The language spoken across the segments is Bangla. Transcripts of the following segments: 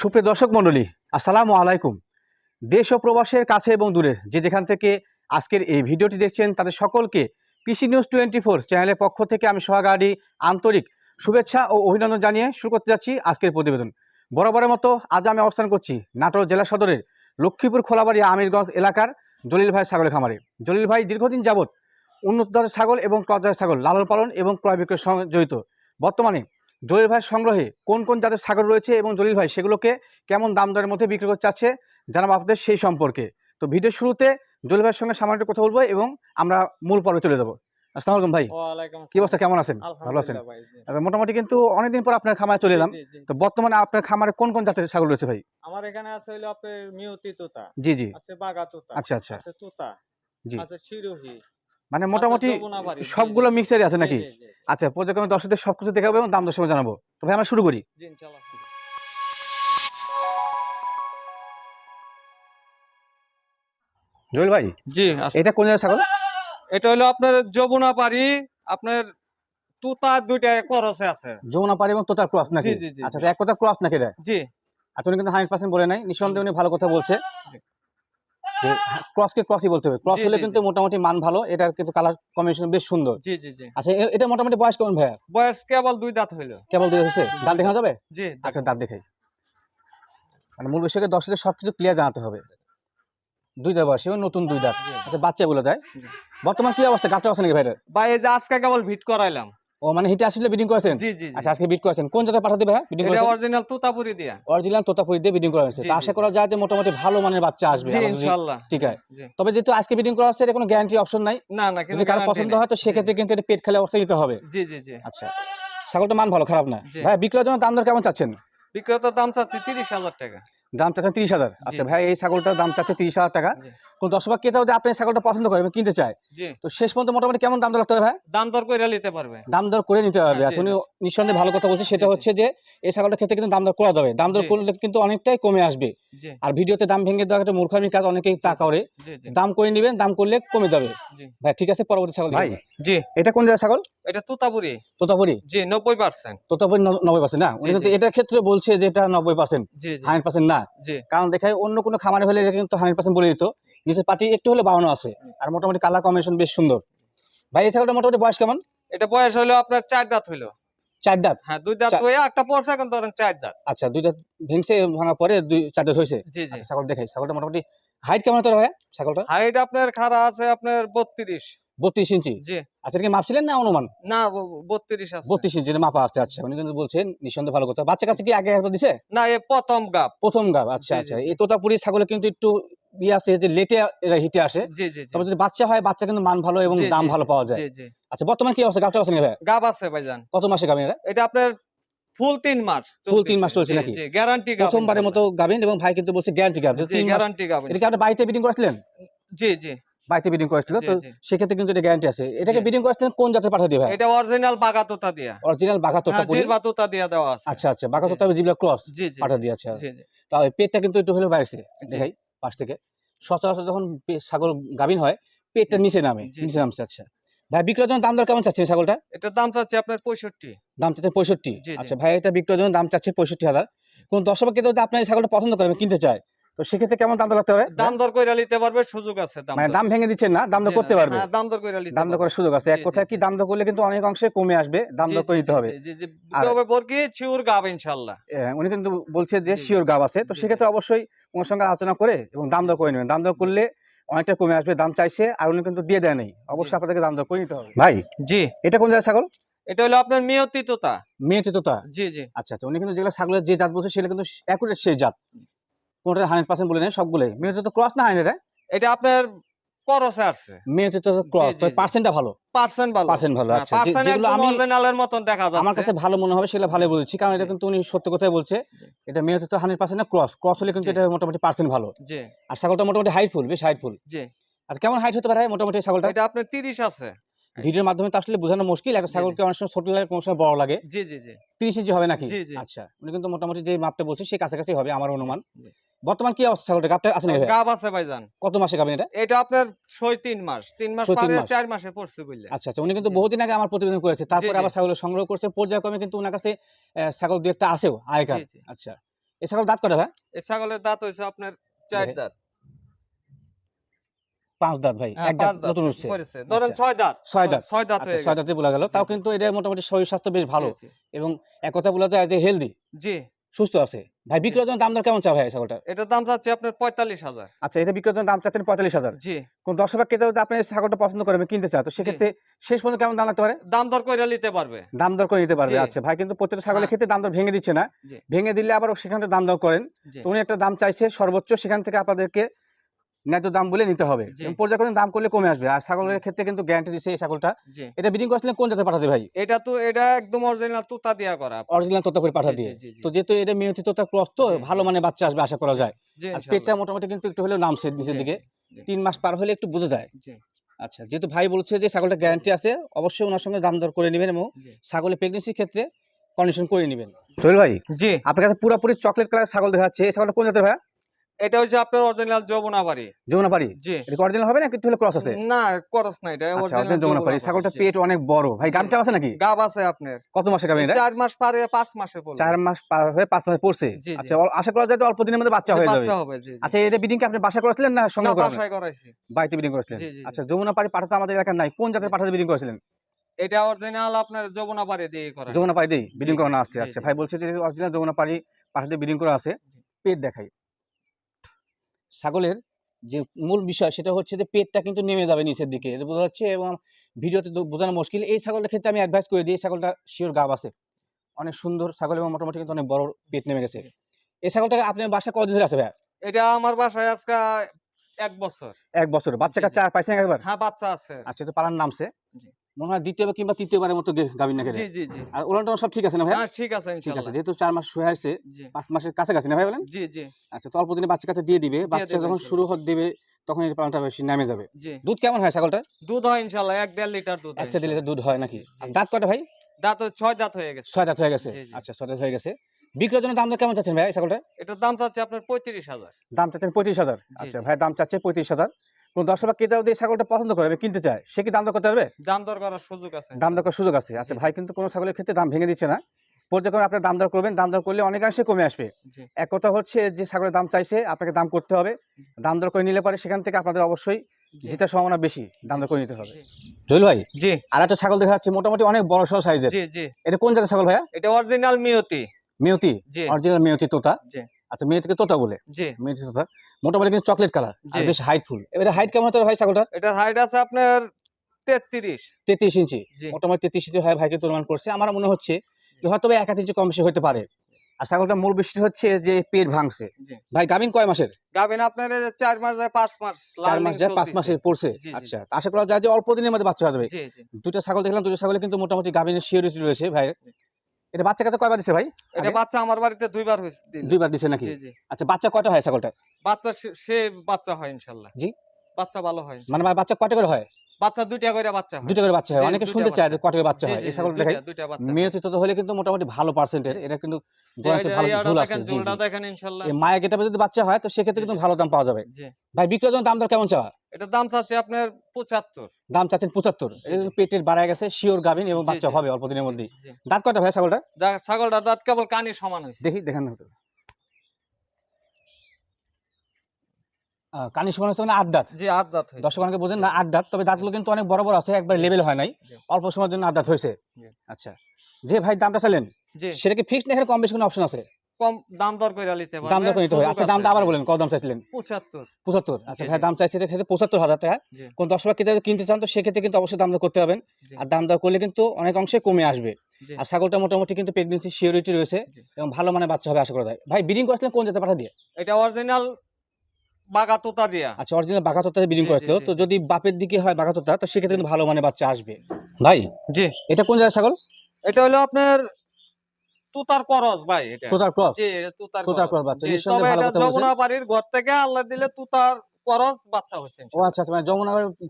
সুপ্রিয় দর্শক মণ্ডলী, আসসালামু আলাইকুম। দেশ ও প্রবাসের কাছে এবং দূরের যে যেখান থেকে আজকের এই ভিডিওটি দেখছেন, তাদের সকলকে কৃষি নিউজ টোয়েন্টি ফোর চ্যানেলের পক্ষ থেকে আমি সোহাগাড়ি আন্তরিক শুভেচ্ছা ও অভিনন্দন জানিয়ে শুরু করতে যাচ্ছি আজকের প্রতিবেদন। বরাবরের মতো আজ আমি অবস্থান করছি নাটোর জেলা সদরের লক্ষ্মীপুর খোলাবাড়ি আমিরগঞ্জ এলাকার জলিল ভাই ছাগলের খামারে। জলিল ভাই দীর্ঘদিন যাবৎ উন্নত ছাগল এবং ক্রস ছাগল লালন পালন এবং ক্রয় বিক্রয়ের সঙ্গে জড়িত বর্তমানে জলিল ভাইয়ের সংগ্রহে কোন কোন জাতের ছাগল রয়েছে এবং জলিল ভাই সেগুলোকে কেমন দাম দরের মধ্যে বিক্রি করতে চাচ্ছে জানাব আপনাদের সেই সম্পর্কে। তো ভিডিও শুরুতে জলিল ভাইয়ের সঙ্গে সামান্য কথা বলব এবং আমরা মূল পর্বে চলে যাব। আসসালামু আলাইকুম ভাই। কি অবস্থা? কেমন আছেন? ভালো আছেন? ভাই। আচ্ছা, মোটামুটি কিন্তু অনেকদিন পর আপনার খামারে চলে এলাম। তো বর্তমানে আপনার খামারে কোন কোন জাতের ছাগল রয়েছে ভাই? আমার এখানে আছে হইল আপনার মিউতি তোতা জি জি। আছে বাগা তোতা আচ্ছা আচ্ছা। আছে তোতা জি। আছে শিরোহি মানে মোটামুটি সবগুলো মিক্সারই আছে নাকি। আচ্ছা পর্যায়ক্রমে দর্শকদের সব কিছু দেখাবো এবং দাম দর সময় জানাব। তো ভাই আমরা শুরু করি। জি, ভাই জি এটা কোন ছাগল? এটা হলো আপনার যমুনা পাড়ি আপনার তুতা দুইটা করসে আছে। যমুনা পাড়ি এবং তোতার ক্রস নাকি? জি, জি, জি, আচ্ছা এক কথা ক্রস নাকি জি। আচ্ছা উনি কিন্তু হান্ড্রেড পার্সেন্ট বলে নাই। নিঃসন্দেহে উনি ভালো কথা বলছে। ক্রসকে ক্রসই বলতে হবে। ক্রস হলে কিন্তু মোটামুটি মান ভালো। এটার কিন্তু কালার কম্বিনেশন বেশ সুন্দর। জি জি জি। আচ্ছা এটা মোটামুটি বয়স কেমন ভাইয়া? বয়স কেবল দুই দাঁত হইল। কেবল দিয়ে হয়েছে দাঁত দেখানো যাবে? জি আচ্ছা দাঁত দেখাই। মানে মূল বিষয়কে দর্শকদের সব কিছু ক্লিয়ার জানাতে হবে। দুই দাঁত বয়স নতুন দুই দাঁত। আচ্ছা বাচ্চা বলে দেয় বর্তমান কি অবস্থা? গাছটা আছে নাকি ভাইটার ভাই এই যে আজকে কেবল ভিট করাইলাম। ও মানে হিটে আসলে বিডিং করেছেন? জি জি আচ্ছা আজকে বিট করেছেন। কোন জায়গায় পাঠাতে ভাই বিডিং করেছেন? অরিজিনাল তুতাপুরি দিয়া। অরিজিনাল তোতাপুরি দিয়ে বিডিং করা হয়েছে। তো আশা করা যায় যে মোটামুটি ভালো মানের বাচ্চা আসবে। ইনশাআল্লাহ ঠিক আছে। তবে যেহেতু আজকে বিডিং করা হচ্ছে এটা কোনো গ্যারান্টি অপশন নাই। না না কিন্তু কারও পছন্দ হয় তো সেক্ষেত্রে কিন্তু এটা পেট খেলে অবস্থা নিতে হবে। জি জি জি। আচ্ছা। ছাগলটা মান ভালো খারাপ না। ভাই বিক্রয়ের জন্য দাম দর কেমন চাচ্ছেন? বিক্রেতার দাম চাচ্ছি তিরিশ হাজার টাকা। দাম চাচ্ছেন তিরিশ হাজার। আচ্ছা ভাই এই ছাগলটার দাম চাচ্ছে তিরিশ হাজার টাকা। কোন দর্শক ক্রেতা যদি আপনি ছাগলটা পছন্দ করে এবং কিনতে চায় তো শেষ পর্যন্ত মোটামুটি কেমন দাম দর লাগতে হবে ভাই? দাম দর করে নিতে পারবে। দাম দর করে নিতে হবে হ্যাঁ, আচ্ছা উনি নিঃসন্দেহে ভালো কথা বলছে সেটা। হচ্ছে যে এই ছাগলটার ক্ষেত্রে কিন্তু দাম দর করা যাবে। দাম দর করলে কিন্তু অনেকটাই কমে আসবে। আর ভিডিওতে দাম ভেঙে দেওয়া একটা মূর্খামির কাজ অনেকেই তা করে। দাম করে নেবেন দাম করলে কমে যাবে। ভাই ঠিক আছে পরবর্তী ছাগল ভাই জি। এটা কোন জায়গায় ছাগল? এটা তুতাপুরি। তোতাপুরি? জি নব্বই পার্সেন্ট। তোতাপুরি নব্বই পার্সেন্ট না? উনি কিন্তু এটার ক্ষেত্রে বলছে যে এটা নব্বই পার্সেন্ট। হান্ড্রেড পার্সেন্ট না। জি। কারণ দেখায় অন্য কোনো খামারে হলে কিন্তু হান্ড্রেড পার্সেন্ট বলে দিত। নিচের পাটি একটু হলে বাড়ানো আছে। আর মোটামুটি কালার কম্বিনেশন বেশ সুন্দর। ভাই এই ছাগলটা মোটামুটি বয়স কেমন? এটা বয়স হলো আপনার চার দাঁত হইল চার দাঁত? হ্যাঁ দুই দাঁত হয়ে একটা পড়ছে এখন ধরেন চার দাঁত। আচ্ছা দুই দাঁত ভেঙছে ভাঙার পরে দুই চার দাঁত হয়েছে? জি জি। আচ্ছা ছাগল দেখাই। ছাগলটা মোটামুটি হাইট কেমন হয় ছাগলটা হাইট আপনার খাড়া আছে আপনার বত্রিশ। বত্রিশ ইঞ্চি? আচ্ছা কি মাপছিলেন না অনুমান? না বত্রিশ বত্রিশ ইঞ্চি মাপা আছে আচ্ছা। উনি কিন্তু বলছেন নিঃসন্দেহে ভালো কথা। বাচ্চা কাছে কি আগে একবার দিছে? না এ প্রথম গাপ প্রথম গাব আচ্ছা। আচ্ছা। এই তোতাপুরি ছাগলে কিন্তু একটু ইয়ে আছে যে লেটে এরা হিটে আসে। জি জি জি। তবে যদি বাচ্চা হয় বাচ্চা কিন্তু মান ভালো এবং দাম ভালো পাওয়া যায়। আচ্ছা বর্তমান কি অবস্থা? গাবটা আছে ভাই গাব আছে ভাইজান। কত মাসে গাবেন এটা আপনার ফুল তিন মাস Full তিন মাস চলছে নাকি? গ্যারান্টি প্রথমবারের মতো গাবেন এবং ভাই কিন্তু বলছে গ্যারান্টি গাব। গ্যারান্টি গাব এটা কি আপনি বাড়িতে বিডিং করেছিলেন? জি জি। বাড়িতে বিডিং করেছিল তো সেক্ষেত্রে কিন্তু এটা গ্যারান্টি আছে। এটাকে। বিডিং করেছিলেন কোন জাতের পাঠা দিয়ে ভাই এটা অরিজিনাল বাগাতোতা দিয়া। অরিজিনাল বাঘা হ্যাঁ তোতাপুরি জিরবা তোতা দিয়া দেওয়া আছে। আচ্ছা আচ্ছা বাঘা। তোতাপুরি জিবলা ক্রস পাঠা দিয়ে আছে। তাও পেটটা কিন্তু একটু হলেও বাইরেছে দেখাই পাশ থেকে। সচরাচর যখন ছাগল গাভিন হয় পেটটা নিচে নামে নিচে। নামছে আচ্ছা। ভাই বিক্রয়ের জন্য দাম দর কেমন চাচ্ছেন ছাগলটা? এটার দাম চাচ্ছে আপনার পঁয়ষট্টি। দাম চাচ্ছে পঁয়ষট্টি। আচ্ছা ভাই এটা বিক্রয়ের জন্য দাম চাচ্ছে পঁয়ষট্টি হাজার। কোন দর্শক কিন্তু আপনার ছাগলটা পছন্দ করে এবং কিনতে চায় তো সেক্ষেত্রে কেমন দাম দর লাগতে পারে? দাম দর কইরা নিতে পারবে সুযোগ আছে দাম মানে দাম ভেঙে দিচ্ছেন না? দাম দর করতে পারবে? হ্যাঁ, দাম দর কইরা নিতে দাম দর। করার সুযোগ আছে। এক জি, কথায় কি দাম দর করলে কিন্তু অনেক অংশে কমে আসবে দাম দর করে জি, দিতে জি, হবে জি, জি, তবে বর্কি চিউর গাব ইনশাআল্লাহ। উনি কিন্তু বলছে যে। শিওর গাব আছে। তো সেক্ষেত্রে অবশ্যই ওনার সঙ্গে আলোচনা করে এবং দাম দর করে নেবেন। দাম দর করলে অনেকটা কমে আসবে দাম চাইছে আর উনি কিন্তু দিয়ে দেয় নেই। অবশ্যই। আপনাদেরকে দাম দর করে নিতে হবে। ভাই? জি। এটা কোন জায়গায় ছাগল? এটা হলো আপনার মিয়তি তোতা মেয়েতে তোতা জি জি। আচ্ছা আচ্ছা। উনি কিন্তু যেগুলো ছাগলের যে জাত বলছে সেটা কিন্তু অ্যাকুরেট সেই জাত। কোনটা হান্ড্রেড পার্সেন্ট বলে নেই সবগুলোই। মেয়েতে তো ক্রস না হান্ড্রেড এটা আপনার করসে আসছে। মেয়েতে তো ক্রস জি, জি। পার্সেন্টটা ভালো। পার্সেন্ট ভালো। পার্সেন্ট ভালো আচ্ছা। যেগুলো আমি অরিজিনালের মতন দেখা আমার কাছে ভালো মনে হবে সেগুলো ভালো বলছি। কারণ এটা কিন্তু উনি সত্য কথাই বলছে এটা মেয়েতে তো হান্ড্রেড পার্সেন্ট না ক্রস ক্রস হলে কিন্তু এটা মোটামুটি পার্সেন্ট ভালো। জি। আর ছাগলটা মোটামুটি হাইটফুল বেশ হাইটফুল জি। আর কেমন হাইট হতে পারে মোটামুটি ছাগলটা এটা আপনার 30 আছে। ভিডিওর মাধ্যমে তো আসলে বোঝানো মুশকিল একটা ছাগলকে অনেক সময় ছোট লাগে কোনো সময় বড় লাগে। জি জি জি। তিরিশ ইঞ্চি হবে নাকি। আচ্ছা উনি কিন্তু মোটামুটি যে মাপটা বলছে সে কাছাকাছি হবে আমার অনুমান। বর্তমান কি অবস্থা ছাগলটা? গাপটা আছে নাকি গাব আছে ভাইজান। কত মাসে গাবেন এটা? এটা আপনার ছয় তিন মাস। তিন মাস পারে চার মাসে পড়ছে বুঝলে আচ্ছা আচ্ছা উনি কিন্তু বহুদিন আগে আমার প্রতিবেদন করেছে। তারপরে আবার ছাগল সংগ্রহ করছে। পর্যায়ক্রমে কিন্তু ওনার কাছে ছাগল দু একটা আছেও আগেকার। জি, জি। আচ্ছা এই ছাগল দাঁত করে ভাই? এই ছাগলের দাঁত হয়েছে আপনার চার দাঁত। পাঁচ দাঁত ভাই এক দাঁত নতুন উঠছে। ধরেন। ছয় দাঁত। ছয় দাঁত। ছয় দাঁত আচ্ছা ছয় দাঁতে বলা গেল। তাও কিন্তু এটা মোটামুটি শরীর স্বাস্থ্য বেশ ভালো। এবং এক কথা বলা যায় যে হেলদি জি। সুস্থ আছে। ভাই বিক্রয়ের জন্য দাম দর কেমন চা ভাই ছাগলটা এটার দাম চাচ্ছে আপনার পঁয়তাল্লিশ হাজার। আচ্ছা এটা বিক্রয়ের জন্য দাম চাচ্ছেন পঁয়তাল্লিশ হাজার? জি। কোন দর্শক বা ক্রেতা আপনি ছাগলটা পছন্দ করেন কিনতে চায় তো সেক্ষেত্রে শেষ পর্যন্ত কেমন দাম লাগতে পারে? দাম দর করে নিতে পারবে। দাম দর করে নিতে পারবে আচ্ছা। ভাই কিন্তু প্রত্যেকটা ছাগলের হ্যাঁ। ক্ষেত্রে দাম দর ভেঙে দিচ্ছে না। ভেঙে দিলে আবার সেখান থেকে দাম দর করেন। তো উনি একটা দাম চাইছে সর্বোচ্চ সেখান থেকে আপনাদেরকে ন্যায্য দাম বলে নিতে হবে। পর্যায়ক্রমে দাম করলে কমে আসবে। আর ছাগলের ক্ষেত্রে কিন্তু গ্যারান্টি দিচ্ছে এই ছাগলটা। এটা বিডিং করছিলেন কোন জাতে পাঠাতে ভাই? এটা তো এটা একদম অরিজিনাল তুতা দিয়া করা। অরিজিনাল তোতা করে পাঠা দিয়ে। তো যেহেতু এটা মেয়তি তোতা ক্রস তো ভালো মানে বাচ্চা আসবে আশা করা যায়। আর পেটটা মোটামুটি কিন্তু একটু হলেও নামছে নিচের দিকে। তিন মাস পার হলে একটু বোঝা যায়। আচ্ছা যেহেতু ভাই বলছে যে ছাগলটা গ্যারান্টি আছে অবশ্যই ওনার সঙ্গে দাম দর করে নেবেন এবং ছাগলের প্রেগনেন্সির ক্ষেত্রে কন্ডিশন করে নেবেন। সোহেল ভাই জি। আপনার কাছে পুরোপুরি চকলেট কালার ছাগল দেখা যাচ্ছে এই ছাগলটা কোন জাতের ভাই এটা হচ্ছে আপনার অরিজিনাল যমুনাবাড়ি যমুনাপাড়ি জি। এটা অরিজিনাল হবে না একটু হলে ক্রস আছে? না করস না এটা অরিজিনাল যমুনাপাড়ি, ছাগলটা পেট অনেক বড়। ভাই আছে নাকি? গাব আছে আপনার। কত মাসে গাবেন এটা? চার মাস পারে পাঁচ মাসে পড়বে। চার মাস পার হয়ে পাঁচ মাসে পড়ছে। আচ্ছা আশা করা যায় অল্প দিনের মধ্যে বাচ্চা হয়ে যাবে। বাচ্চা হবে জি। আচ্ছা এটা বিডিং কি আপনি বাসা করেছিলেন না করেন? বাসায় করাইছি। বাড়িতে বিডিং করেছিলেন। আচ্ছা যমুনাপাড়ি পাঠাতে আমাদের এলাকার নাই। কোন জাতের পাঠাতে বিডিং করেছিলেন? এটা অরিজিনাল আপনার যমুনাবাড়ি দিয়ে করা। বিডিং জি, করানো আসছে জি, আচ্ছা ভাই বলছে যে অরিজিনাল যমুনাপাড়ি পাঠাতে বিডিং করা আছে। পেট দেখাই। ছাগলের যে মূল বিষয় সেটা হচ্ছে যে পেটটা কিন্তু নেমে যাবে নিচের দিকে। এটা বোঝা যাচ্ছে এবং ভিডিওতে বোঝানো মুশকিল। এই ছাগলের ক্ষেত্রে আমি অ্যাডভাইস করে দিই এই ছাগলটা শিওর গাব আছে। অনেক সুন্দর ছাগল এবং মোটামুটি কিন্তু অনেক বড় পেট নেমে গেছে। এই ছাগলটা আপনার বাসা কদিন ধরে আছে ভাই এটা আমার বাসায় আজকে এক বছর। এক বছর। বাচ্চা কাচ্চা পাইছেন একবার? হ্যাঁ বাচ্চা আছে। আচ্ছা তো পালার নামছে। মনে হয় দ্বিতীয়বার কিংবা তৃতীয়বারের মতো গাভিন নাকি জি জি জি। আর ওলানটা সব ঠিক আছে না ভাই ঠিক আছে ঠিক আছে যেহেতু চার মাস শুয়ে আসছে পাঁচ মাসের কাছাকাছি না ভাই বলেন? জি জি। আচ্ছা তো অল্প দিনে বাচ্চা কাছে দিয়ে দিবে বাচ্চা যখন শুরু হতে দেবে তখন পালনটা বেশি নামে যাবে। দুধ কেমন হয় ছাগলটার? দুধ হয় ইনশাআল্লাহ এক দেড় লিটার দুধ দিলে ইনশাআল্লাহ। দুধ হয় নাকি। দাঁত কটা ভাই? দাঁত ছয় দাঁত হয়ে গেছে। ছয় দাঁত হয়ে গেছে। আচ্ছা ছয় দাঁত হয়ে গেছে। বিক্রয়ের জন্য দাম কেমন চাচ্ছেন ভাই ছাগলটা এটার দাম চাচ্ছে আপনার পঁয়ত্রিশ হাজার। দাম চাচ্ছেন পঁয়ত্রিশ হাজার। আচ্ছা ভাই দাম চাচ্ছে পঁয়ত্রিশ হাজার। কোন দর্শক বা ক্রেতা যদি ছাগলটা পছন্দ করে বা কিনতে চায় সে কি দাম দর করতে পারবে? দাম দর করার সুযোগ আছে দাম দর করার সুযোগ আছে। আচ্ছা ভাই কিন্তু কোনো ছাগলের ক্ষেত্রে দাম ভেঙে দিচ্ছে না। পর্যায়ক্রমে আপনার দাম দর করবেন দাম দর করলে অনেকাংশে কমে আসবে। এক কথা হচ্ছে যে ছাগলের দাম চাইছে আপনাকে দাম করতে হবে। দাম দর করে নিলে পরে সেখান থেকে আপনাদের অবশ্যই জেতার সম্ভাবনা বেশি দাম দর করে নিতে হবে। জহিল ভাই জি। আর একটা ছাগল দেখা যাচ্ছে মোটামুটি অনেক বড় সড় সাইজের জি জি। এটা কোন জাতের ছাগল ভাইয়া? এটা অরিজিনাল মিয়তি। মিয়তি? অরিজিনাল মিয়তি তোতা। জি। আচ্ছা মেয়েটিকে তোতা বলে। জি। মেয়েটি তোতা। মোটামুটি কিন্তু চকলেট কালার আর। বেশ হাইট ফুল এবারে হাইট কেমন হতে পারে ভাই ছাগলটা এটার হাইট আছে আপনার তেত্রিশ। তেত্রিশ ইঞ্চি। মোটামুটি তেত্রিশ ইঞ্চি হয় ভাইকে তুলমান করছে। আমার মনে হচ্ছে যে হয়তো এক হাত ইঞ্চি কম বেশি হতে পারে। আর ছাগলটা মূল বিষয় হচ্ছে যে পেট ভাঙছে। ভাই গাভিন কয় মাসের? গাবেন আপনার চার মাস যায় পাঁচ মাস চার মাস যায় পাঁচ মাসে পড়ছে। আচ্ছা আশা করা যায় যে অল্প দিনের মধ্যে বাচ্চা হয়ে যাবে। জি জি। দুটো ছাগল দেখলাম দুটো ছাগলে কিন্তু মোটামুটি গাভিনের শিওরিটি রয়েছে ভাই। এটা বাচ্চা কাছে কয়বার দিছে ভাই? এটা বাচ্চা আমার বাড়িতে দুইবার হয়েছে দুইবার দিছে নাকি? আচ্ছা বাচ্চা কয়টা হয় ছাগলটা বাচ্চা সে- সে বাচ্চা হয় ইনশাল্লাহ। জি? বাচ্চা ভালো হয় মানে বাচ্চা কয়টা করে হয়? বাচ্চা দুইটা করে বাচ্চা হয়। দুটো করে বাচ্চা হয়। অনেকে শুনতে চায় যে বাচ্চা। বাচ্চা হয়। এই জি, দেখাই দুইটা বাচ্চা হয়। মেয়তি তো হলে কিন্তু মোটামুটি ভালো এটা কিন্তু দেখেন এই গেটাপে যদি বাচ্চা হয় তো সেক্ষেত্রে কিন্তু দাম পাওয়া যাবে। ভাই জন্য দাম দর কেমন চাওয়া? এটার দাম চাচ্ছে আপনার পঁচাত্তর। দাম চাচ্ছেন পঁচাত্তর। জি, এটা জি। পেটের বাড়ায় গেছে শিওর গাভিন এবং বাচ্চা হবে অল্প দিনের মধ্যেই। জি। দাঁত কয়টা ভাই ছাগলটা ছাগলটার দাঁত কেবল কানি সমান হয়েছে। দেখি দেখান কানি সমান হচ্ছে মানে আট দাঁত। জি আট দাঁত হয়েছে। দর্শক অনেকে বোঝেন না আট দাঁত তবে দাঁতগুলো কিন্তু অনেক বড় বড় আছে একবার লেভেল হয় নাই। অল্প সময়ের জন্য আট দাঁত হয়েছে। আচ্ছা। যে ভাই দামটা চাইলেন সেটা কি ফিক্সড না এখানে কম বেশি কোনো অপশন আছে? কম দাম দর করে নিতে দাম দর করে নিতে হবে। আচ্ছা দামটা আবার বলেন কত দাম চাইছিলেন? পঁচাত্তর। পঁচাত্তর। আচ্ছা ভাই দাম চাইছে এটা ক্ষেত্রে পঁচাত্তর হাজার টাকা। কোন দশ টাকা কিনতে চান তো সেক্ষেত্রে কিন্তু অবশ্যই দাম দর করতে হবেন আর দাম দর করলে কিন্তু অনেক অংশে কমে আসবে। আর ছাগলটা মোটামুটি কিন্তু সিওরিটি রয়েছে এবং ভালো মানে বাচ্চা হবে আশা করা যায়। ভাই ব্রিডিং করেছিলেন কোন জাতে পাঠা দিয়ে? এটা অরিজিনাল বাগা তোতা দিয়া। আচ্ছা অরিজিনাল ব্রিডিং জি, জি, করেছিল জি, তো যদি বাপের দিকে হয় বাঘাতোতা তো সেক্ষেত্রে কিন্তু ভালো মানে বাচ্চা আসবে। ভাই জি। এটা কোন ছাগল? এটা হলো আপনার তুতার করস ভাই এটা। তোতার ক্রস? জি এটা তুতার তুতার করস। করস বাচ্চা, তবে এটা ঘর থেকে আল্লাহ দিলে তুতার করস বাচ্চা হয়েছে ও আচ্ছা আচ্ছা মানে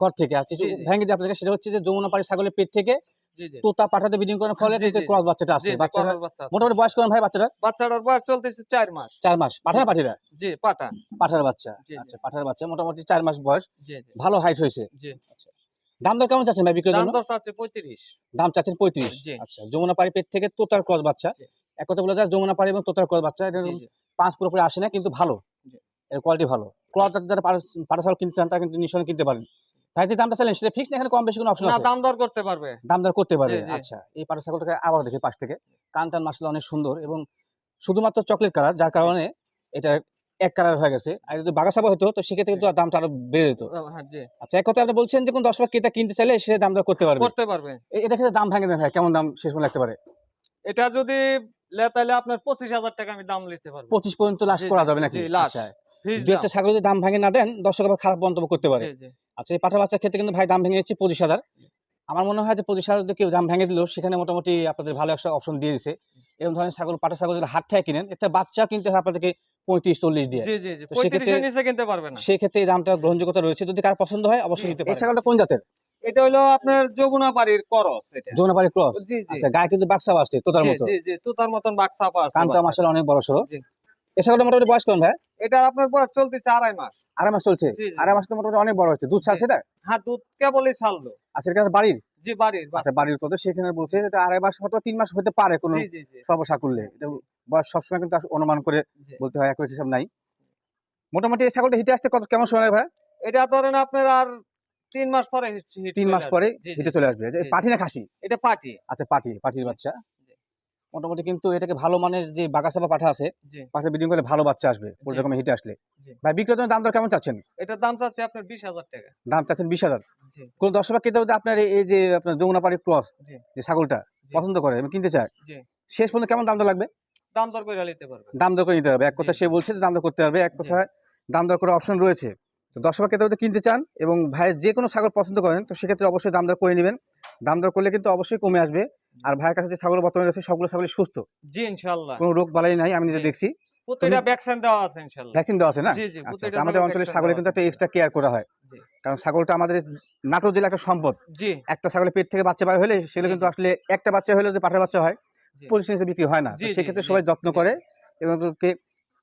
ঘর থেকে। আচ্ছা। ভেঙে দিয়ে আপনাকে সেটা হচ্ছে যে যমুনা পাড়ি ছাগলের পেট থেকে তোতা পাঠাতে ব্রিডিং করার ফলে ক্রস বাচ্চাটা বাচ্চাটা মোটামুটি বয়স করেন ভাই বাচ্চাটা বাচ্চাটার বয়স চলতেছে চার মাস। চার মাস। পাঠার পাঠিরা জি পাটা পাঠার বাচ্চা। আচ্ছা পাঠার বাচ্চা। মোটামুটি চার মাস বয়স। জি জি। ভালো হাইট হয়েছে। জি। দাম দর কেমন চাচ্ছেন ভাই বিক্রির দাম দর আছে পঁয়ত্রিশ। দাম চাচ্ছেন পঁয়ত্রিশ। আচ্ছা যমুনা পাড়ি পেট থেকে তোতার ক্রস বাচ্চা। এক কথা বলা যায় যমুনা পাড়ি এবং তোতার ক্রস বাচ্চা এটা পাঁচ পুরোপুরি আসে না কিন্তু ভালো। এর কোয়ালিটি ভালো। ক্রস যারা ছাগল কিনতে চান তারা কিন্তু নিঃসন্দেহে কিনতে পারেন। ভাই যে দামটা চাইলেন সেটা ফিক্স না এখানে কম বেশি কোনো অপশন আছে? দাম দর করতে পারবে। দাম দর করতে পারবে জি, জি। আচ্ছা। এই পাটা ছাগলটাকে আবার দেখি পাশ থেকে। কান টান অনেক সুন্দর এবং শুধুমাত্র চকলেট কালার যার কারণে এটা এক কালার হয়ে গেছে। আর যদি বাগাসাবা হতো তো সেক্ষেত্রে কিন্তু দামটা আরও বেড়ে যেত। হ্যাঁ আচ্ছা এক কথা আপনি বলছেন যে কোন দশ ক্রেতা কিনতে চাইলে সে দাম দর করতে পারবে। করতে পারবে। এটা ক্ষেত্রে দাম ভাঙে না ভাই কেমন দাম শেষ পর্যন্ত লাগতে পারে? এটা যদি তাহলে আপনার পঁচিশ হাজার টাকা আমি দাম নিতে পারব। পঁচিশ পর্যন্ত লাস্ট করা যাবে নাকি? আচ্ছা। একটা ছাগল যদি দাম ভাঙে না দেন দর্শক আবার খারাপ মন্তব্য করতে পারে। আচ্ছা এই পাঠা বাচ্চার ক্ষেত্রে কিন্তু ভাই দাম ভেঙে যাচ্ছে পঁচিশ হাজার। আমার মনে হয় যে পঁচিশ হাজার কেউ দাম ভেঙে দিল সেখানে মোটামুটি আপনাদের ভালো একটা অপশন দিয়ে দিচ্ছে এরকম ধরনের ছাগল পাঠা ছাগল যদি হাট থেকে কিনেন একটা বাচ্চা কিনতে হয় আপনাদেরকে পঁয়ত্রিশ চল্লিশ দিয়ে। সেক্ষেত্রে- নিচে কিনতে পারবে না। সেই ক্ষেত্রে এই দামটা গ্রহণযোগ্যতা রয়েছে। যদি কার পছন্দ হয় অবশ্যই নিতে পারে ছাগলটা কোন জাতের? এটা হলো আপনার যমুনা বাড়ির করস এটা। যৌনাপাড়ি ক্রস? আচ্ছা গায়ে কিন্তু বাক্সা তোতার মতো। জি জি তুতার মতন বাক্সা আছে কানটা মাসাল অনেক বড়। এই ছাগলটা মোটামুটি বয়স ভাই? এটা আপনার বয়স চলতেছে আড়াই মাস। আড়াই মাস চলছে। আড়াই মাস তো মোটামুটি অনেক বড় হচ্ছে দুধ ছাড়ছে এটা হ্যাঁ দুধ কেবলই ছাড়লো। আচ্ছা এটা বাড়ির? জি বাড়ির আচ্ছা বাড়ির কত? সেখানে বলছে এটা আড়াই মাস হয়তো তিন মাস হতে পারে কোনো জি জি জি। এটা বয়স সবসময় কিন্তু অনুমান করে বলতে হয় একই হিসাব নাই। মোটামুটি এই ছাগলটা হিটে আসতে কত? কেমন সময় ভাই? এটা ধরেন আপনার আর তিন মাস পরে তিন মাস পরে। হিটে চলে আসবে। না খাসি? এটা পাটি। আচ্ছা পাঠি পাঠির বাচ্চা। মোটামুটি কিন্তু এটাকে ভালো মানের যে বাগাসা বা পাঠা আছে পাঠা ব্রিডিং করে ভালো বাচ্চা আসবে রকম হিটে আসলে। ভাই বিক্রেতার দাম দর কেমন চাচ্ছেন? এটার দাম চাচ্ছে আপনার বিশ হাজার টাকা। দাম চাচ্ছেন বিশ হাজার। কোন দর্শক কিনতে হতে আপনার এই- যে আপনার যমুনাপাড়ি ক্রস যে ছাগলটা পছন্দ করে এবং কিনতে জি। শেষ পর্যন্ত কেমন দাম দর লাগবে? দাম দর করে নিতে পারবে। দাম দর করে নিতে হবে। এক। কথা সে বলছে দাম দর করতে হবে এক। কথায় দাম দর করে অপশন রয়েছে। তো দর্শক কেতে কিনতে চান এবং ভাইয়ের যে কোনো ছাগল পছন্দ করেন তো সেক্ষেত্রে অবশ্যই দাম দর করে নেবেন। দাম দর করলে কিন্তু অবশ্যই কমে আসবে। আর ভাইয়ের কাছে যে ছাগল বর্তমানে রয়েছে সবগুলো ছাগল সুস্থ। জি ইনশাআল্লাহ। কোনো রোগ বালাই নাই আমি নিজে দেখছি। প্রত্যেকটা ভ্যাকসিন দেওয়া আছে ইনশাআল্লাহ। ভ্যাকসিন দেওয়া আছে না? জি জি আচ্ছা আচ্ছা, আমাদের অঞ্চলে ছাগল কিন্তু একটা এক্সট্রা কেয়ার করা হয়। কারণ ছাগলটা আমাদের নাটোর জেলা একটা সম্পদ। জি। একটা ছাগলের পেট থেকে বাচ্চা বার হলে সেগুলো কিন্তু আসলে একটা বাচ্চা হলে যে পাঠার বাচ্চা হয় জি। পলিসি বিক্রি হয় না। সেক্ষেত্রে সবাই যত্ন করে এবং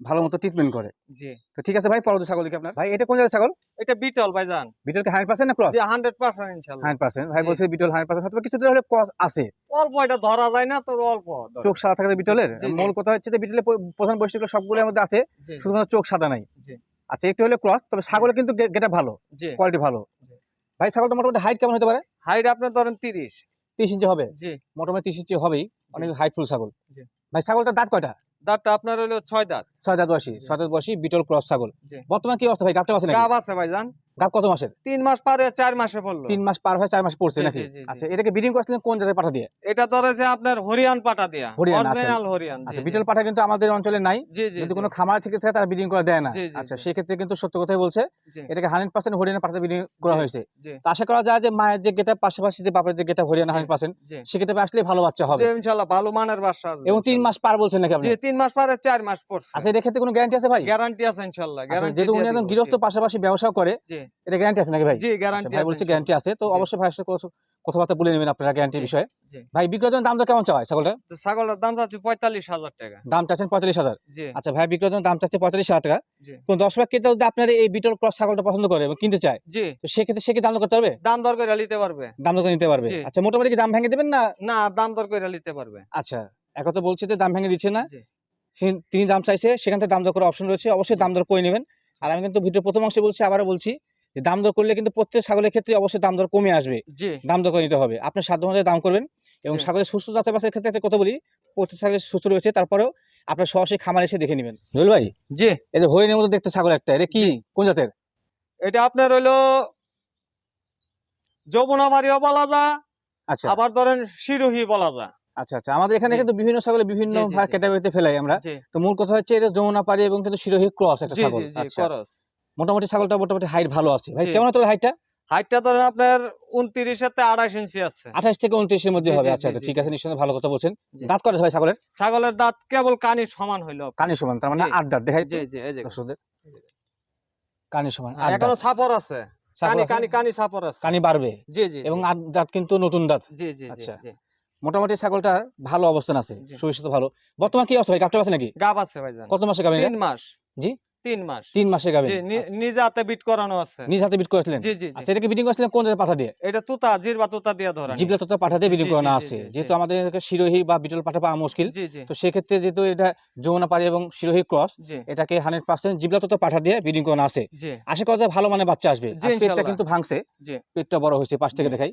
ভালো মতো ট্রিটমেন্ট করে। জি। তো ঠিক আছে ভাই পরবর্তী ছাগল দেখি আপনার। ভাই এটা কোন জায়গায় ছাগল? এটা বিটল ভাইজান বিটলকে হান্ড্রেড পার্সেন্ট না ক্রস? জি হান্ড্রেড পার্সেন্ট ইনশাল্লাহ। Hundred percent. ভাই বলছে বিটল হান্ড্রেড পার্সেন্ট হয়তো কিছুটা হলে ক্রস আছে। অল্প এটা ধরা যায় না তো অল্প চোখ সাদা থাকে বিটলের। মূল কথা হচ্ছে যে বিটলের প্রধান বৈশিষ্ট্য সবগুলোর মধ্যে আছে শুধুমাত্র চোখ সাদা নাই। জি। আচ্ছা একটু হলে ক্রস তবে ছাগলে কিন্তু গেটা ভালো জি। কোয়ালিটি ভালো। জি। ভাই ছাগলটা মোটামুটি হাইট কেমন হতে পারে? হাইট আপনার ধরেন তিরিশ। তিরিশ ইঞ্চি হবে? জি। মোটামুটি তিরিশ ইঞ্চি হবেই। অনেক হাইটফুল ছাগল। জি। ভাই ছাগলটার দাঁত কয়টা? দাঁতটা আপনার হলো ছয় দাঁত। ছয় দাঁত বসি ছয় দাঁত বসি বিটল ক্রস ছাগল। বর্তমান কি অবস্থা ভাই? গাবটা আছে ভাই গাব আছে ভাইজান। গাব কত মাসের? তিন মাস পারে চার মাসে পড়ল। তিন মাস পার হয়ে চার মাস পড়ছে নাকি? জি, জি, জি। আচ্ছা এটাকে ব্রিডিং করছিলেন কোন জায়গায় পাঠা দিয়ে? এটা ধরেছে আপনার হরিয়ান পাটা দিয়া। আচ্ছা। অরিজিনাল হরিয়ান আচ্ছা বিটল পাঠা কিন্তু আমাদের অঞ্চলে নাই। যদি কোনো খামার থেকে থাকে তারা ব্রিডিং করে দেয় না। আচ্ছা। সেক্ষেত্রে কিন্তু সত্য কথাই বলছে। এটাকে হান্ড্রেড পার্সেন্ট হরিয়ানা পাঠাতে ব্রিডিং করা হয়েছে। তো আশা করা যায় যে মায়ের যে গেটা পাশাপাশি যে বাপের যে গেটা হরিয়ানা জি। হান্ড্রেড পার্সেন্ট জি। সেক্ষেত্রে আসলে ভালো বাচ্চা হবে। ইনশাআল্লাহ ভালো মানের বাসা এবং তিন মাস পার বলছেন নাকি আপনি? জি তিন মাস পার চার মাস পড়ছে। আচ্ছা এর ক্ষেত্রে কোনো গ্যারান্টি আছে ভাই? গ্যারান্টি আছে ইনশাআল্লাহ গ্যারান্টি যেহেতু উনি একদম গৃহস্থ পাশাপাশি ব্যবসা করে এটা গ্যারান্টি আছে নাকি ভাই? জি আচ্ছা, গ্যারান্টি ভাই বলছে গ্যারান্টি আছে তো অবশ্যই ভাইয়ের সাথে কথা- কথাবার্তা বলে নেবেন আপনারা গ্যারান্টির বিষয়ে। ভাই বিক্রয়ের দাম তো কেমন চাওয়া ছাগলটা তো ছাগলের দাম চাচ্ছি পঁয়তাল্লিশ হাজার টাকা। দাম চাচ্ছেন পঁয়তাল্লিশ হাজার? জি। আচ্ছা ভাই বিক্রয়ের দাম চাচ্ছে পঁয়তাল্লিশ হাজার টাকা। কোন দশ লাখ কেটে যদি আপনার এই বিটল ক্রস ছাগলটা পছন্দ করে এবং কিনতে চায় জি। তো সেক্ষেত্রে সে কি দাম করতে পারবে? দাম দর করে নিতে পারবে। দাম দর করে নিতে পারবে। আচ্ছা মোটামুটি কি দাম ভেঙে দেবেন না? না দাম দর করে নিতে পারবে। আচ্ছা এখন তো বলছে যে দাম ভেঙে দিচ্ছে না। জি। তিনি দাম চাইছে সেখান থেকে দাম দর করার অপশন রয়েছে অবশ্যই দাম দর করে নেবেন। আর আমি কিন্তু ভিডিও প্রথম অংশে বলছি আবারও বলছি যে দাম দর করলে কিন্তু প্রত্যেক ছাগলের ক্ষেত্রে অবশ্যই দাম দর কমে আসবে। দাম দর করে নিতে হবে। আপনার সাধ্য অনুযায়ী দাম করবেন এবং ছাগলের সুস্থ জাতের বাসের ক্ষেত্রে একটা কথা বলি প্রত্যেক ছাগলের সুস্থ রয়েছে তারপরেও আপনার সরাসরি খামার এসে দেখে নেবেন। জুয়েল ভাই? জি। যে হরিণের মতো দেখতে ছাগল একটা এটা কি? কোন জাতের? এটা আপনার হইল যমুনাবাড়িও বলা যা আচ্ছা। আবার ধরেন শিরোহী বলা যা। আচ্ছা আচ্ছা। আমাদের এখানে কিন্তু বিভিন্ন ছাগলের বিভিন্ন। ক্যাটাগরিতে ফেলাই আমরা। তো মূল কথা হচ্ছে এটা যমুনা পাড়ি এবং কিন্তু শিরোহী ক্রস একটা ছাগল। আচ্ছা। মোটামুটি ছাগলটা মোটামুটি হাইট ভালো আছে। ভাই কেমন তোর হাইটটা হাইটটা ধরেন আপনার উনত্রিশের থেকে আড়াইশ ইঞ্চি আছে। আঠাশ থেকে উনত্রিশের মধ্যে হবে। আচ্ছা জি, আচ্ছা ঠিক আছে নিশ্চয়ই ভালো কথা বলছেন। দাঁত করে ভাই ছাগলের? ছাগলের দাঁত কেবল কানি সমান হইল। কানি সমান তার মানে আট দাঁত দেখাই জি জি এই যে। কানি সমান এখনও ছাপর আছে। ছাগল কানি আছে? কানি কানি ছাপর আছে। কানি বাড়বে? জি জি এবং আট দাঁত কিন্তু নতুন দাঁত। জি জি জি আচ্ছা। মোটামুটি ছাগলটার ভালো অবস্থান আছে জি। শরীর ভালো। বর্তমান কি অবস্থা ভাই? গাবটা আছে নাকি? গাব আছে ভাইজান। কত মাসে গাবেন তিন মাস। তিন মাস। তিন মাসের গাভী নিজে হাতে বিট করানো আছে। নিজ হাতে বিট করেছিলেন? জি জি জি। আচ্ছা এটাকে বিডিং করেছিলেন? কোন পাঠা দিয়ে? এটা তুতা জিরবা তুতা দিয়ে ধরা জিবলা তো পাঠা দিয়ে জি, করানো আছে। যেহেতু আমাদের শিরোহী বা বিটল পাঠা পাওয়া মুশকিল তো সেক্ষেত্রে যেহেতু এটা যমুনা পাড়ি এবং শিরোহী ক্রস এটাকে হান্ড্রেড পার্সেন্ট জিবলা তো পাঠা দিয়ে বিডিং করানো আছে। আশা করা যায় ভালো মানে বাচ্চা আসবে। পেটটা কিন্তু ভাঙছে। পেটটা বড় হয়েছে পাশ থেকে। দেখাই।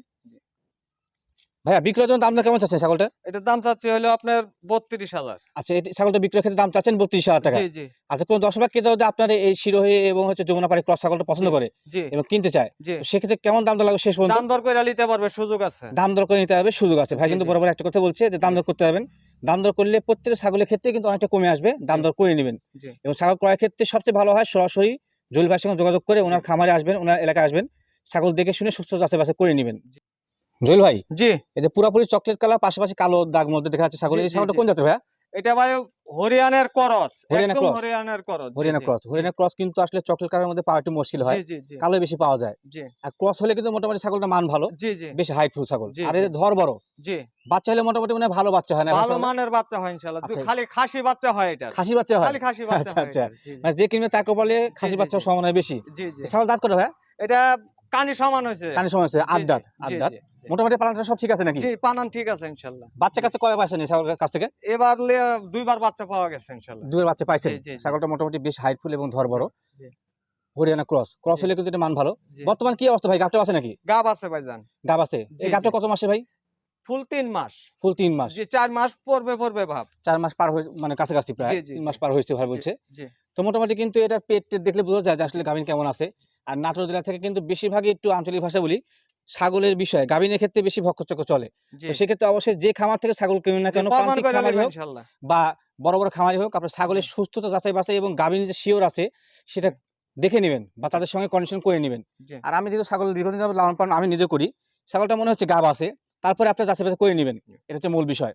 ভাইয়া বিক্রয়ের জন্য দামটা কেমন চাচ্ছেন ছাগলটা এটার দাম চাচ্ছি হলো আপনার বত্রিশ হাজার। আচ্ছা এই ছাগলটা বিক্রয়ের ক্ষেত্রে দাম চাচ্ছেন বত্রিশ হাজার টাকা। জি আচ্ছা কোন দশ ভাগ কেটে আপনার এই শিরোহী এবং হচ্ছে যমুনা পাড়ি ক্রস ছাগলটা পছন্দ করে এবং কিনতে চায় সেক্ষেত্রে কেমন দাম দর লাগবে শেষ পর্যন্ত? দাম দর করে নিতে পারবে সুযোগ আছে। দাম দর করে নিতে হবে সুযোগ আছে। ভাই কিন্তু বরাবর একটা কথা বলছে যে দাম দর করতে হবেন দাম দর করলে প্রত্যেক ছাগলের ক্ষেত্রে কিন্তু অনেকটা কমে আসবে দাম দর করে নেবেন। এবং ছাগল ক্রয়ের ক্ষেত্রে সবচেয়ে ভালো হয় সরাসরি জলিভাইয়ের সঙ্গে যোগাযোগ করে ওনার খামারে আসবেন ওনার এলাকায় আসবেন। ছাগল দেখে শুনে সুস্থ যাচাই বাছাই করে নেবেন। জি। ভাই জি। এই যে পুরাপুরি চকলেট কালার পাশাপাশি কালো দাগ মধ্যে দেখা যাচ্ছে ছাগল এই ছাগলটা কোন জাতের ভাইয়া? এটা ভাই হরিয়ানার করস একদম হরিয়ানার করস জি, হরিয়ানা ক্রস হরিয়ানা ক্রস কিন্তু আসলে চকলেট কালারের মধ্যে পাওয়া একটু মুশকিল হয়। কালো বেশি পাওয়া যায়। জি। আর ক্রস হলে কিন্তু মোটামুটি ছাগলটা মান ভালো। জি জি। বেশি হাইটফুল ছাগল। আর। এর ধর বড় জি। বাচ্চা হলে মোটামুটি মানে ভালো বাচ্চা হয় না ভালো মানের বাচ্চা হয় ইনশাআল্লাহ। আচ্ছা। খালি খাসি বাচ্চা হয় এটা খাসি বাচ্চা হয়? খালি খাসি বাচ্চা আচ্ছা, হয় আচ্ছা। মানে যে কিনবে তার কপালে খাসি বাচ্চা জি। সম্ভাবনা বেশি। জি জি। ছাগল দাঁত করে ভাই এটা কানি সমান হয়েছে। কানে সময় হচ্ছে আট দাঁত আট দাঁত। মোটামুটি পালানটা সব ঠিক আছে নাকি? জি পানান ঠিক আছে ইনশাআল্লাহ বাচ্চা কাছে কয় পাইছেন এই ছাগলের কাছ থেকে? এবার দুইবার বাচ্চা পাওয়া গেছে ইনশাআল্লাহ দুয়ের বাচ্চা পাইছেন। ছাগলটা মোটামুটি বেশ হাইটফুল এবং ধর বড়। হরিয়ানা ক্রস ক্রস হলে কিন্তু এটা মান ভালো। বর্তমান কি অবস্থা ভাই? গাবটা আছে নাকি? গাব আছে ভাইজান। গাব আছে। এই গাবটা কত মাসে ভাই? ফুল তিন মাস। ফুল তিন মাস। জি চার মাস পড়বে পড়বে ভাব। চার মাস পার হয়ে মানে কাছাকাছি প্রায়। তিন মাস পার হয়েছে ভাই বলছে। তো মোটামুটি কিন্তু এটা পেট দেখলে বোঝা যায় যে আসলে গাভিন কেমন আছে। আর নাটোর জেলা থেকে কিন্তু বেশিরভাগই একটু আঞ্চলিক ভাষা বলি। ছাগলের বিষয়ে গাভিনের ক্ষেত্রে বেশি ভক্ষচক্র চলে। তো সেক্ষেত্রে অবশ্যই যে খামার থেকে ছাগল কিনুন না কেন খামারি হোক বা বড় বড় খামারই হোক আপনার ছাগলের সুস্থতা যাচাই বাছাই এবং গাভিনের যে শিওর আছে সেটা দেখে নেবেন বা তাদের সঙ্গে কন্ডিশন করে নেবেন। আর আমি যেহেতু ছাগল দীর্ঘদিন লালন পালন আমি নিজে করি ছাগলটা মনে হচ্ছে গাব আছে তারপরে আপনার যাচাই বাছাই করে নেবেন। এটা হচ্ছে মূল বিষয়।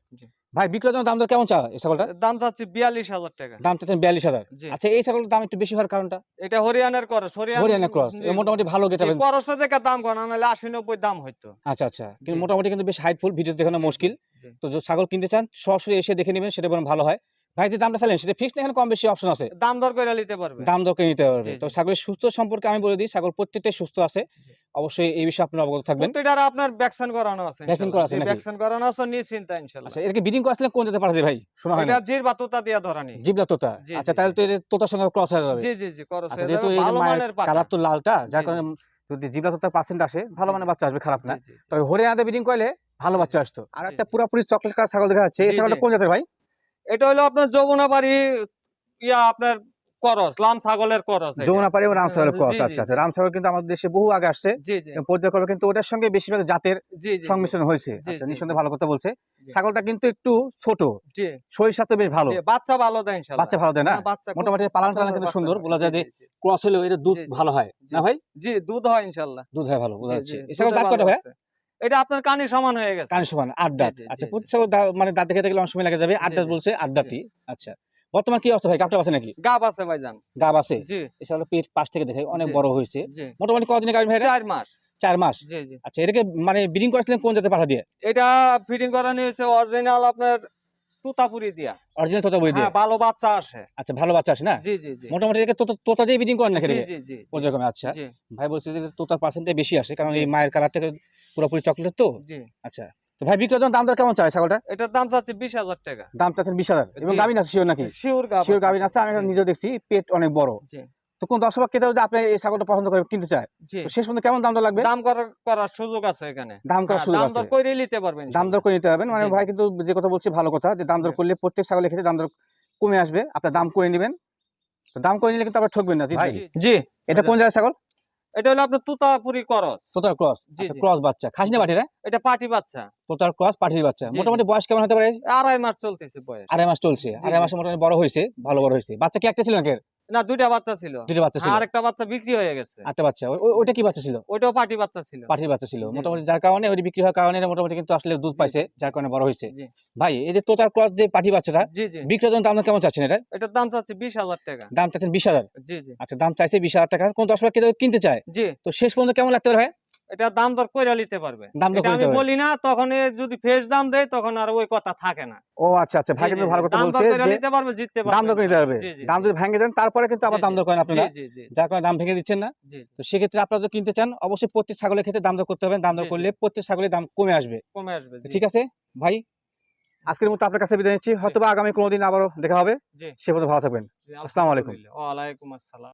ভাই বিক্রয়ের দাম দর কেমন চা এই ছাগলটা দাম চাচ্ছি বিয়াল্লিশ হাজার টাকা। দাম চাচ্ছেন বিয়াল্লিশ হাজার। আচ্ছা এই ছাগলের দাম একটু বেশি হওয়ার কারণটা? এটা হরিয়ানার ক্রস হরিয়ানা ক্রস। মোটামুটি ভালো গেটা ক্রস থেকে দাম কম নাহলে আশি নব্বই দাম হইতো। আচ্ছা আচ্ছা। কিন্তু মোটামুটি কিন্তু বেশ হাইটফুল ভিডিও দেখানো মুশকিল। তো ছাগল কিনতে চান সরাসরি এসে দেখে নেবেন সেটা বরং ভালো হয়। ভাই যে দামটা চাইলেন সেটা ফিক্সড এখানে কম বেশি অপশন আছে? দাম দর করে নিতে পারবে। দাম দর করে নিতে পারবে। তো ছাগলের সুস্থ সম্পর্কে আমি বলে দিই ছাগল প্রত্যেকটাই সুস্থ আছে। অবশ্যই এই বিষয়ে আপনারা অবগত থাকবেন। প্রতিটার আপনার ভ্যাকসিন করানো আছে ভ্যাকসিন করা আছে ভ্যাকসিন করানো আছে নিশ্চিন্তা ইনশাআল্লাহ আচ্ছা এটাকে বিডিং করে আসলে কোন যেতে পাঠাতে ভাই? শোনা হয় এটা তোতা দিয়া ধরানি জিবলা তোতা? আচ্ছা তাহলে তো এটা তোতার সঙ্গে ক্রস হয়ে যাবে। জি জি জি করস আচ্ছা হয়ে যাবে, ভালো মানের কালার তো লালটা যার কারণে যদি জিবলা তোতার পার্সেন্ট আসে ভালো জি, মানে বাচ্চা আসবে খারাপ না। তবে হরিয়ানাতে বিডিং করলে ভালো বাচ্চা আসতো। আর একটা পুরোপুরি চকলেট কালার ছাগল দেখা যাচ্ছে। এই ছাগলটা কোন জাতের ভাই? এটা হলো আপনার যমুনা বাড়ি ইয়া আপনার করস লাম ছাগলের করস এটা। এবং রামসাগরের জি, ক্রস জি, আচ্ছা আচ্ছা রামসাগর কিন্তু আমাদের দেশে বহু আগে আসছে। জি জি। পর্যায়ক্রমে কিন্তু ওটার সঙ্গে বেশিরভাগ জাতের জি জি সংমিশ্রণ হয়েছে। আচ্ছা নিঃসন্দেহে ভালো কথা বলছে। ছাগলটা কিন্তু একটু ছোট। শরীর সাথে বেশ ভালো। বাচ্চা ভালো দেয় বাচ্চা ভালো দেয় না? হ্যাঁ, বাচ্চা মোটামুটি পালান টালান কিন্তু সুন্দর বলা যায় যে। ক্রস হলেও এটা দুধ। ভালো হয় না ভাই? জি দুধ হয় ইনশাআল্লাহ দুধ হয় ভালো বোঝা জি, যাচ্ছে। এই ছাগল দাঁত কটা ভাই। এটা আপনার কানে সমান হয়ে গেছে। কানে সমান আট দাঁত। আচ্ছা জি, প্রতি জি। ছাগল দা- মানে দাঁত খেতে গেলে অনেক সময় লাগে যাবে। আট দাঁত বলছে আট দাঁতই। আচ্ছা বর্তমান কি অবস্থা ভাই? গাবটা আছে নাকি? গাব আছে ভাইজান গাব আছে? জি। ছাগল পেট পাশ থেকে দেখে অনেক বড় হয়েছে। মোটামুটি কদিন গাড়ি ভাই চার মাস। চার মাস? জি জি। আচ্ছা এটাকে মানে ব্রিডিং করেছিলেন কোন জাতে পাঠা দিয়ে? এটা ফিটিং করানো হয়েছে অরিজিনাল আপনার তুতাপুরি দিয়া। অরিজিনাল তোতা বই হ্যাঁ ভালো বাচ্চা আসে। আচ্ছা ভালো বাচ্চা আসে না? জি জি জি। মোটামুটি এটাকে তোতা তোতা দিয়ে ব্রিডিং করেন নাকি জি জি জি পর্যায়ক্রমে আচ্ছা। ভাই বলছে যে তোতার পার্সেন্টেজ বেশি আসে কারণ এই মায়ের কালার থেকে পুরোপুরি চকলেট তো? জি। আচ্ছা। তো ভাই বিক্রয় দাম দর কেমন চাই ছাগলটা এটার দাম চাচ্ছে বিশ হাজার টাকা। দাম চাচ্ছেন বিশ হাজার। এবং গাভিন আছে শিওর নাকি? শিওর শিওর গাভিন আছে আমি জি। নিজেও দেখছি পেট অনেক বড়। কোন দর্শক কেটে যদি আপনি এই ছাগলটা পছন্দ করে কিনতে চায় শেষ পর্যন্ত কেমন দাম দর লাগবে? দাম করার সুযোগ আছে এখানে। দাম করার হ্যাঁ, সুযোগ দাম দর করে নিতে পারবেন দাম দর করে নিতে পারবেন। মানে ভাই কিন্তু যে কথা বলছি ভালো কথা যে দাম দর করলে প্রত্যেক ছাগলের ক্ষেত্রে দাম দর কমে আসবে। আপনার দাম করে নেবেন। তো দাম করে নিলে কিন্তু আবার ঠকবেন না জি এটা কোন জায়গায় ছাগল? এটা হলো আপনার তুতাপুরি করস। তোতার ক্রস? আচ্ছা ক্রস বাচ্চা। বাটি না এটা পাটি বাচ্চা। তোতার ক্রস পাঠির বাচ্চা। মোটামুটি বয়স কেমন হতে পারে? আড়াই মাস চলতেছে বয়স। আড়াই মাস চলছে। আড়াই জি। মোটামুটি বড় হয়েছে ভালো বড় হয়েছে। বাচ্চা কি একটা ছিল নাকি? না দুইটা বাচ্চা ছিল। বাচ্চা ছিল। আর একটা বাচ্চা বিক্রি হয়ে গেছে। একটা বাচ্চা। ওই- ওই- ওইটা কি বাচ্চা ছিল? ওইটাও পাটি বাচ্চা ছিল। বাচ্চা ছিল। মোটামুটি যার কারণে ওই বিক্রি হওয়ার কারণে মোটামুটি কিন্তু আসলে দুধ পাইছে যার কারণে বড় হয়েছে। ভাই এই যে তোতার ক্রস যে বাচ্চাটা দাম কেমন চাচ্ছেন এটা? এটার দাম চাচ্ছে বিশ হাজার টাকা। দাম চাচ্ছেন বিশ হাজার। আচ্ছা দাম চাইছে বিশ হাজার টাকা। কোন দশ কিনতে চায়? তো শেষ পর্যন্ত কেমন লাগতে পারে ভাই? এটা দাম দর কইরা নিতে পারবে। করে আমি বলি না তখন যদি ফ্রেশ দাম দেয় তখন আর ওই কথা থাকে না। ও আচ্ছা আচ্ছা ভাই কিন্তু ভালো। কথা বলছে যে নিতে পারবে জিততে পারবে দাম দর করে নিতে পারবে। দাম যদি ভেঙে দেন তারপরে কিন্তু আবার দাম দর করেন আপনারা যার কারণে দাম ভেঙে দিচ্ছেন না। তো সেক্ষেত্রে আপনারা যদি কিনতে চান অবশ্যই প্রত্যেক ছাগলের ক্ষেত্রে দাম দর করতে হবে। দাম দর। করলে প্রত্যেক ছাগলের দাম কমে আসবে। কমে আসবে ঠিক আছে? ভাই আজকের মতো আপনার কাছে বিদায় নিচ্ছি। হয়তো আগামী কোনোদিন আবারও দেখা হবে। সে পর্যন্ত ভালো থাকবেন। আসসালামু আলাইকুম। ওয়ালাইকুম আসসালাম।